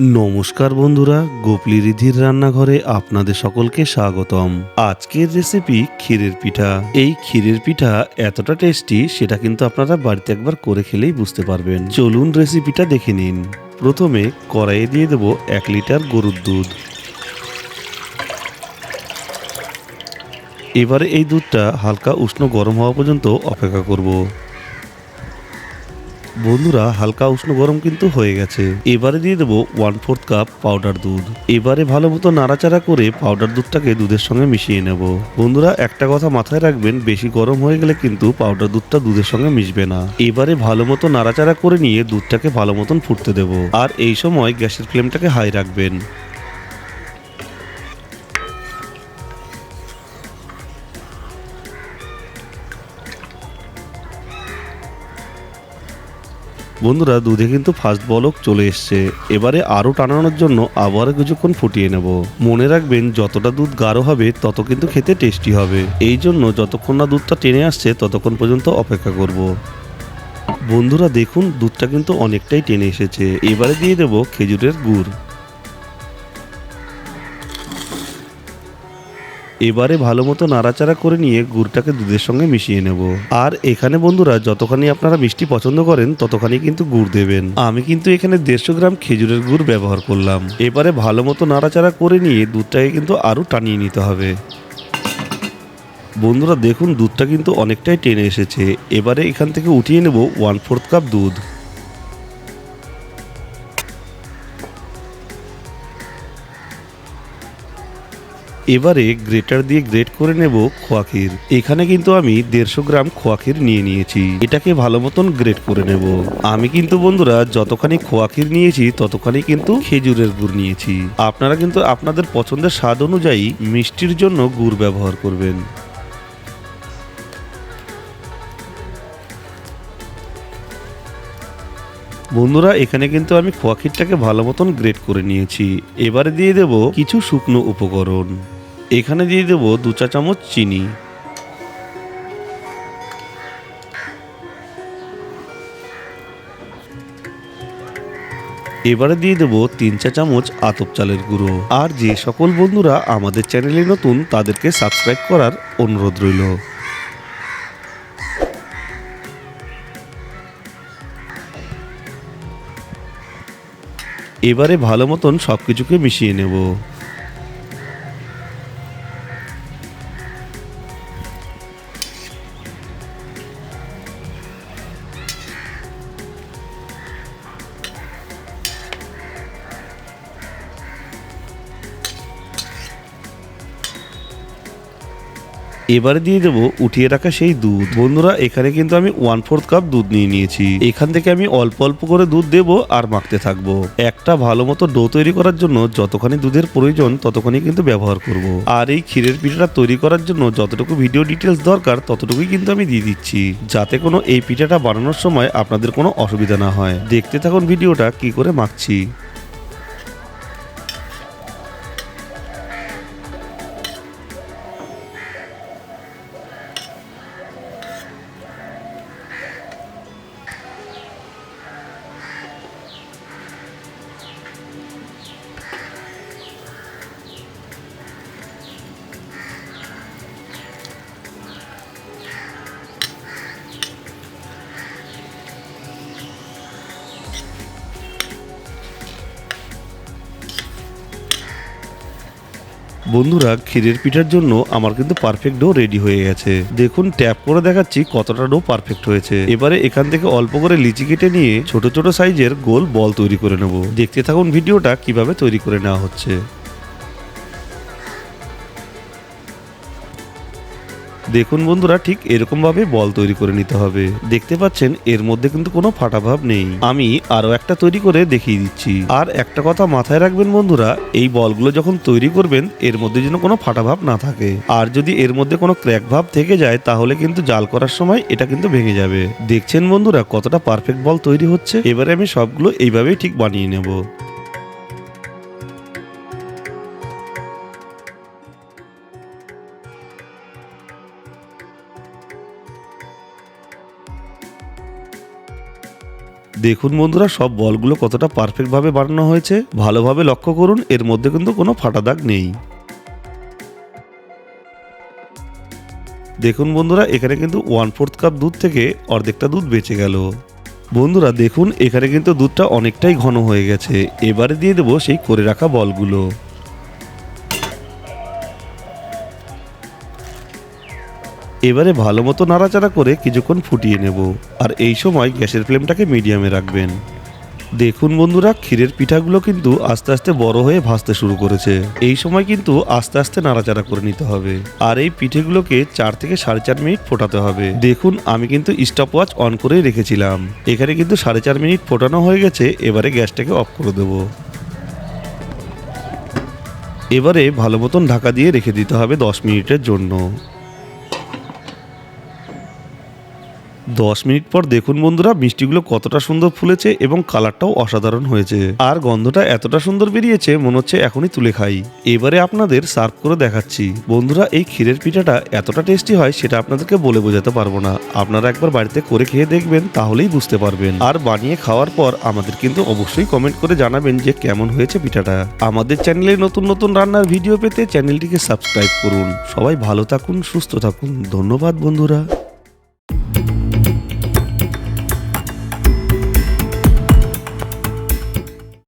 নমস্কার বন্ধুরা, গোপলি রিধির রান্নাঘরে আপনাদের সকলকে স্বাগতম। আজকের রেসিপি ক্ষীরের পিঠা। এই ক্ষীরের পিঠা এতটা টেস্টি সেটা কিন্তু আপনারা বাড়িতে একবার করে খেলেই বুঝতে পারবেন। চলুন রেসিপিটা দেখে নিন। প্রথমে কড়াইয়ে দিয়ে দেব এক লিটার গরুর দুধ। এবারে এই দুধটা হালকা উষ্ণ গরম হওয়া পর্যন্ত অপেক্ষা করব। বন্ধুরা, হালকা উষ্ণ গরম কিন্তু হয়ে গেছে। এবারে দিয়ে দেবো ওয়ান ফোর্থ কাপ পাউডার দুধ। এবারে ভালো মতো নাড়াচাড়া করে পাউডার দুধটাকে দুধের সঙ্গে মিশিয়ে নেব। বন্ধুরা, একটা কথা মাথায় রাখবেন, বেশি গরম হয়ে গেলে কিন্তু পাউডার দুধটা দুধের সঙ্গে মিশবে না। এবারে ভালো মতো নাড়াচাড়া করে নিয়ে দুধটাকে ভালো মতন ফুটতে দেবো। আর এই সময় গ্যাসের ফ্লেমটাকে হাই রাখবেন। বন্ধুরা, দুধে কিন্তু ফার্স্ট বলক চলে এসছে। এবারে আরও টানানোর জন্য আবার কিছুক্ষণ ফুটিয়ে নেব। মনে রাখবেন, যতটা দুধ গাঢ় হবে, তত কিন্তু খেতে টেস্টি হবে। এই জন্য যতক্ষণ না দুধটা টেনে আসছে, ততক্ষণ পর্যন্ত অপেক্ষা করব। বন্ধুরা, দেখুন, দুধটা কিন্তু অনেকটাই টেনে এসেছে। এবারে দিয়ে দেব খেজুরের গুড়। এবারে ভালো মতো নাড়াচাড়া করে নিয়ে গুড়টাকে দুধের সঙ্গে মিশিয়ে নেব। আর এখানে বন্ধুরা, যতখানি আপনারা মিষ্টি পছন্দ করেন, ততখানি কিন্তু গুড় দেবেন। আমি কিন্তু এখানে দেড়শো গ্রাম খেজুরের গুড় ব্যবহার করলাম। এবারে ভালো মতো নাড়াচাড়া করে নিয়ে দুধটাকে কিন্তু আরও টানিয়ে নিতে হবে। বন্ধুরা, দেখুন দুধটা কিন্তু অনেকটাই টেনে এসেছে। এবারে এখান থেকে উঠিয়ে নেব ওয়ান ফোর্থ কাপ দুধ। এবারে গ্রেটার দিয়ে গ্রেট করে নেব খোয়াক্ষীর এখানে কিন্তু আমি দেড়শো গ্রাম খোয়াক্ষীর নিয়ে নিয়েছি। এটাকে ভালো মতন গ্রেট করে নেব। আমি কিন্তু বন্ধুরা, যতখানি খোয়াক্ষীর নিয়েছি, ততখানি কিন্তু খেজুরের গুড় নিয়েছি। আপনারা কিন্তু আপনাদের পছন্দের স্বাদ অনুযায়ী মিষ্টির জন্য গুড় ব্যবহার করবেন। বন্ধুরা, এখানে কিন্তু আমি খোয়াক্ষীরটাকে ভালো মতন গ্রেট করে নিয়েছি। এবারে দিয়ে দেব কিছু শুকনো উপকরণ। এখানে দিয়ে দেব দু চা চামচ চিনি। এবারে দিয়ে দেব তিন চা চামচ আতপ চালের গুঁড়ো। আর যে সকল বন্ধুরা আমাদের চ্যানেলে নতুন, তাদেরকে সাবস্ক্রাইব করার অনুরোধ রইল। এবারে ভালো মতন সব কিছুকে মিশিয়ে নেব। এবারে দিয়ে দেবো, উঠিয়ে রাখা সেই দুধ। বন্ধুরা, এখানে কিন্তু আমি ওয়ান ফোর্থ কাপ দুধ নিয়ে নিয়েছি। এখান থেকে আমি অল্প অল্প করে দুধ দেবো আর মাখতে থাকব। একটা ভালো মতো ডো তৈরি করার জন্য যতখানি দুধের প্রয়োজন, ততখানি কিন্তু ব্যবহার করব। আর এই ক্ষীরের পিঠাটা তৈরি করার জন্য যতটুকু ভিডিও ডিটেলস দরকার, ততটুকুই কিন্তু আমি দিয়ে দিচ্ছি। যাতে কোনো এই পিঠাটা বানানোর সময় আপনাদের কোনো অসুবিধা না হয়। দেখতে থাকুন ভিডিওটা কি করে মাখছি। বন্ধুরা, ক্ষীরের পিঠার জন্য আমার কিন্তু পারফেক্ট ডো রেডি হয়ে গেছে। দেখুন ট্যাপ করে দেখাচ্ছি কতটা ডো পারফেক্ট হয়েছে। এবারে এখান থেকে অল্প করে লিচি কেটে নিয়ে ছোট ছোট সাইজের গোল বল তৈরি করে নেব। দেখতে থাকুন ভিডিওটা কীভাবে তৈরি করে নেওয়া হচ্ছে। দেখুন বন্ধুরা, ঠিক এরকম ভাবে বল তৈরি করে নিতে হবে। দেখতে পাচ্ছেন, এর মধ্যে কিন্তু কোনো ফাটা ভাব নেই। আমি আরও একটা তৈরি করে দেখিয়ে দিচ্ছি। আর একটা কথা মাথায় রাখবেন বন্ধুরা, এই বলগুলো যখন তৈরি করবেন, এর মধ্যে যেন কোনো ফাটা ভাব না থাকে। আর যদি এর মধ্যে কোনো ক্র্যাক ভাব থেকে যায়, তাহলে কিন্তু জাল করার সময় এটা কিন্তু ভেঙে যাবে। দেখছেন বন্ধুরা, কতটা পারফেক্ট বল তৈরি হচ্ছে? এবারে আমি সবগুলো এইভাবেই ঠিক বানিয়ে নেব। দেখুন বন্ধুরা, সব বলগুলো কতটা পারফেক্টভাবে বানানো হয়েছে। ভালোভাবে লক্ষ্য করুন, এর মধ্যে কিন্তু কোনো ফাটা দাগ নেই। দেখুন বন্ধুরা, এখানে কিন্তু ওয়ান ফোর্থ কাপ দুধ থেকে অর্ধেকটা দুধ বেঁচে গেল। বন্ধুরা, দেখুন, এখানে কিন্তু দুধটা অনেকটাই ঘন হয়ে গেছে। এবারে দিয়ে দেবো সেই করে রাখা বলগুলো। এবারে ভালো মতো নাড়াচাড়া করে কিছুক্ষণ ফুটিয়ে নেব আর এই সময় গ্যাসের ফ্লেমটাকে মিডিয়ামে রাখবেন। দেখুন বন্ধুরা, ক্ষীরের পিঠাগুলো কিন্তু আস্তে আস্তে বড় হয়ে ভাসতে শুরু করেছে। এই সময় কিন্তু আস্তে আস্তে নাড়াচাড়া করে নিতে হবে। আর এই পিঠেগুলোকে চার থেকে সাড়ে চার মিনিট ফোটাতে হবে। দেখুন, আমি কিন্তু স্টপ ওয়াচ অন করেই রেখেছিলাম। এখানে কিন্তু সাড়ে চার মিনিট ফোটানো হয়ে গেছে, এবারে গ্যাসটাকে অফ করে দেবো। এবারে ভালো মতন ঢাকা দিয়ে রেখে দিতে হবে দশ মিনিটের জন্য। দশ মিনিট পর দেখুন বন্ধুরা, মিষ্টিগুলো কতটা সুন্দর ফুলেছে এবং কালারটাও অসাধারণ হয়েছে। আর গন্ধটা এতটা সুন্দর বেরিয়েছে, মনে হচ্ছে এখনই তুলে খাই। এবারে আপনাদের সার্ভ করে দেখাচ্ছি। বন্ধুরা, এই ক্ষীরের পিঠাটা এতটা টেস্টি হয় সেটা আপনাদেরকে বলে বোঝাতে পারব না। আপনারা একবার বাড়িতে করে খেয়ে দেখবেন, তাহলেই বুঝতে পারবেন। আর বানিয়ে খাওয়ার পর আমাদের কিন্তু অবশ্যই কমেন্ট করে জানাবেন যে কেমন হয়েছে পিঠাটা। আমাদের চ্যানেলে নতুন নতুন রান্নার ভিডিও পেতে চ্যানেলটিকে সাবস্ক্রাইব করুন। সবাই ভালো থাকুন, সুস্থ থাকুন। ধন্যবাদ বন্ধুরা।